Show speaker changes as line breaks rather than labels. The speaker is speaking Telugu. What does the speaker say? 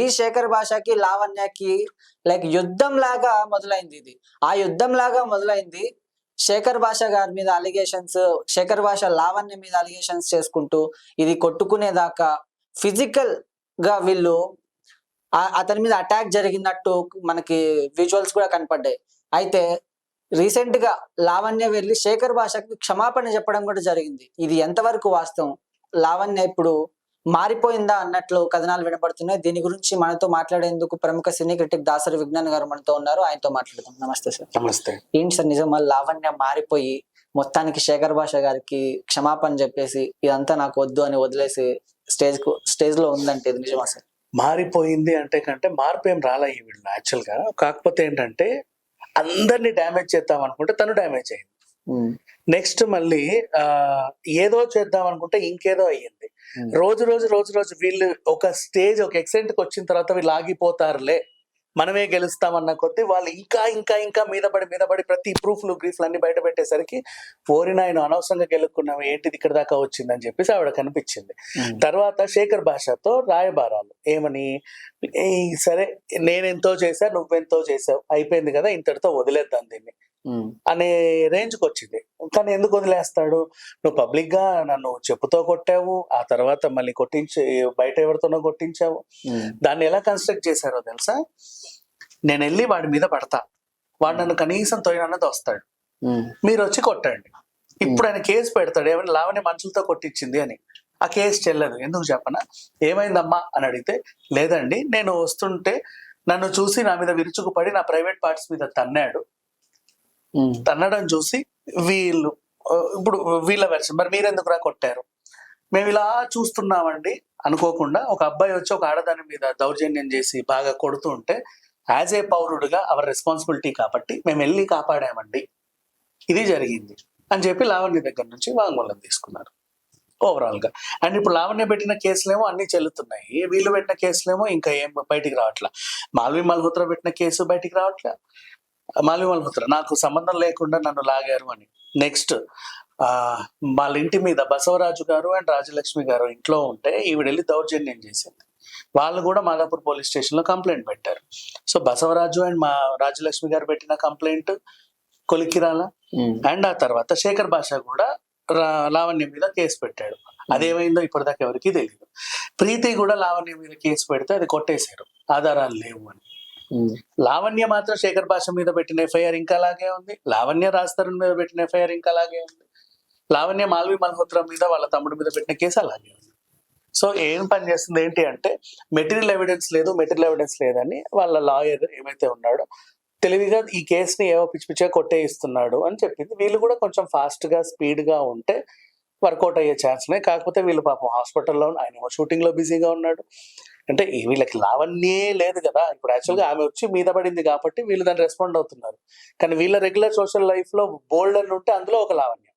ఈ శేఖర్ భాషకి లావణ్యకి లైక్ యుద్ధం లాగా మొదలైంది ఇది. ఆ యుద్ధం లాగా మొదలైంది శేఖర్ భాష గారి మీద అలిగేషన్స్ శేఖర్ భాష లావణ్య మీద అలిగేషన్స్ చేసుకుంటూ ఇది కొట్టుకునేదాకా ఫిజికల్గా వీళ్ళు అతని మీద అటాక్ జరిగినట్టు మనకి విజువల్స్ కూడా కనపడ్డాయి. అయితే రీసెంట్గా లావణ్య వెళ్ళి శేఖర్ భాషకి క్షమాపణ చెప్పడం కూడా జరిగింది. ఇది ఎంతవరకు వాస్తవం? లావణ్య ఇప్పుడు మారిపోయిందా అన్నట్లు కథనాలు వినపడుతున్నాయి. దీని గురించి మనతో మాట్లాడేందుకు ప్రముఖ సినీ క్రిటిక్ దాసరి విజ్ఞాన్ గారు మనతో ఉన్నారు. ఆయనతో మాట్లాడదాం. నమస్తే సార్.
నమస్తే.
ఏంటి సార్ నిజం లావణ్య మారిపోయి మొత్తానికి శేఖర్ భాష గారికి క్షమాపణ చెప్పేసి ఇదంతా నాకు వద్దు అని వదిలేసి స్టేజ్కు స్టేజ్లో ఉందంటే ఇది నిజమా సార్?
మారిపోయింది అంటే కంటే మార్పు ఏం రాలే వీళ్ళు యాక్చువల్గా కాకపోతే ఏంటంటే అందరినీ డ్యామేజ్ చేద్దాం అనుకుంటే తను డ్యామేజ్ అయింది. నెక్స్ట్ మళ్ళీ ఆ ఏదో చేద్దాం అనుకుంటే ఇంకేదో అయ్యింది. రోజు రోజు రోజు రోజు వీళ్ళు ఒక స్టేజ్ ఒక ఎక్సెంట్కి వచ్చిన తర్వాత వీళ్ళు ఆగిపోతారులే. మనమే గెలుస్తామన్న కొద్దీ వాళ్ళు ఇంకా ఇంకా ఇంకా మీద పడి మీద పడి ప్రతి ప్రూఫ్లు గ్రీఫ్లు అన్ని బయట పెట్టేసరికి ఓరి నాయన అనవసరంగా గెలుక్కున్నాం ఏంటిది ఇక్కడ దాకా వచ్చిందని చెప్పేసి ఆవిడ కనిపించింది.
ఉమ్,
తర్వాత శేఖర్ భాషతో రాయబారాలు. ఏమని? "ఈ సరే నేనెంతో చేశా నువ్వెంతో చేసావు అయిపోయింది కదా ఇంతటితో వదిలేద్దాం దీన్ని
ఉమ్,
అనే రేంజ్కి వచ్చింది కానీ ఎందుకు వదిలేస్తాడు? నువ్వు పబ్లిక్గా నన్ను చెప్పుతో కొట్టావు ఆ తర్వాత మళ్ళీ కొట్టించి బయట ఎవరితోనో కొట్టించావు. దాన్ని ఎలా కన్స్ట్రక్ట్ చేశారో తెలుసా? నేను వెళ్ళి వాడి మీద పడతా. వాడు నన్ను కనీసం తొయ్యనన్నది వస్తాడు మీరు వచ్చి కొట్టండి. ఇప్పుడు ఆయన కేసు పెడతాడు. ఏమైనా లావణ్య మనుషులతో కొట్టించింది అని. ఆ కేసు చెల్లదు. ఎందుకు చెప్పనా? ఏమైందమ్మా? అని అడిగితే లేదండి నేను వస్తుంటే నన్ను చూసి నా మీద విరుచుకుపడి నా ప్రైవేట్ పార్ట్స్ మీద తన్నాడు. తన్నడం చూసి వీళ్ళు ఇప్పుడు వీళ్ళ వెర్షన్ మరి మీరెందుకు రా కొట్టారు? మేము ఇలా చూస్తున్నామండి. అనుకోకుండా ఒక అబ్బాయి వచ్చి ఒక ఆడదాని మీద దౌర్జన్యం చేసి బాగా కొడుతూ ఉంటే యాజ్ ఏ పౌరుడుగా అవర్ రెస్పాన్సిబిలిటీ కాబట్టి మేము వెళ్ళి కాపాడామండి. ఇది జరిగింది. అని చెప్పి లావణ్య దగ్గర నుంచి వాంగ్మూలం తీసుకున్నారు. ఓవరాల్గా. అండ్ ఇప్పుడు లావణ్య పెట్టిన కేసులేమో అన్ని చెల్లుతున్నాయి. వీళ్ళు పెట్టిన కేసులేమో ఇంకా ఏం బయటికి రావట్లే. మాల్వి మల్హోత్రా పెట్టిన కేసు బయటికి రావట్లే. మాల్వి మల్హోత్రా నాకు సంబంధం లేకుండా నన్ను లాగారు అని. నెక్స్ట్ వాళ్ళ ఇంటి మీద బసవరాజు గారు అండ్ రాజలక్ష్మి గారు ఇంట్లో ఉంటే ఈవిడ వెళ్ళి దౌర్జన్యం చేసింది. వాళ్ళు కూడా మాదాపూర్ పోలీస్ స్టేషన్లో కంప్లైంట్ పెట్టారు. సో బసవరాజు అండ్ మా రాజలక్ష్మి గారు పెట్టిన కంప్లైంట్ కొలికిరాల అండ్ ఆ తర్వాత శేఖర్ భాష కూడా రా- లావణ్య మీద కేసు పెట్టాడు. అదేమైందో ఇప్పటిదాకా ఎవరికి తెలియదు ప్రీతి కూడా లావణ్య మీద కేసు పెడితే అది కొట్టేశారు. ఆధారాలు లేవు అని. లావణ్య మాత్రం శేఖర్ భాష మీద పెట్టిన ఎఫ్ఐఆర్ ఇంకా అలాగే ఉంది. లావణ్య రాజ్తరుణ్ మీద పెట్టిన ఎఫ్ఐఆర్ ఇంకా అలాగే ఉంది. లావణ్య మాల్వి మల్హోత్రా మీద వాళ్ళ తమ్ముడి మీద పెట్టిన కేసు అలాగే ఉంది. సో ఏం పని చేస్తుంది ఏంటి అంటే మెటీరియల్ ఎవిడెన్స్ లేదు మెటీరియల్ ఎవిడెన్స్ లేదని వాళ్ళ లాయర్ ఏమైతే ఉన్నాడో తెలివిగా ఈ కేసుని ఏవో పిచ్చి పిచ్చిగా కొట్టేయిస్తున్నాడు అని చెప్పింది. వీళ్ళు కూడా కొంచెం ఫాస్ట్గా స్పీడ్గా ఉంటే వర్కౌట్ అయ్యే ఛాన్స్ ఉన్నాయి కాకపోతే వీళ్ళు పాపం హాస్పిటల్లో ఆయన షూటింగ్లో బిజీగా ఉన్నాడు. అంటే వీళ్ళకి లావణ్యే లేదు కదా. ఇప్పుడు యాక్చువల్గా ఆమె వచ్చి మీద పడింది కాబట్టి వీళ్ళు దాన్ని రెస్పాండ్ అవుతున్నారు. కానీ వీళ్ళ రెగ్యులర్ సోషల్ లైఫ్లో బోల్డ్ అని ఉంటే అందులో ఒక లావణ్య.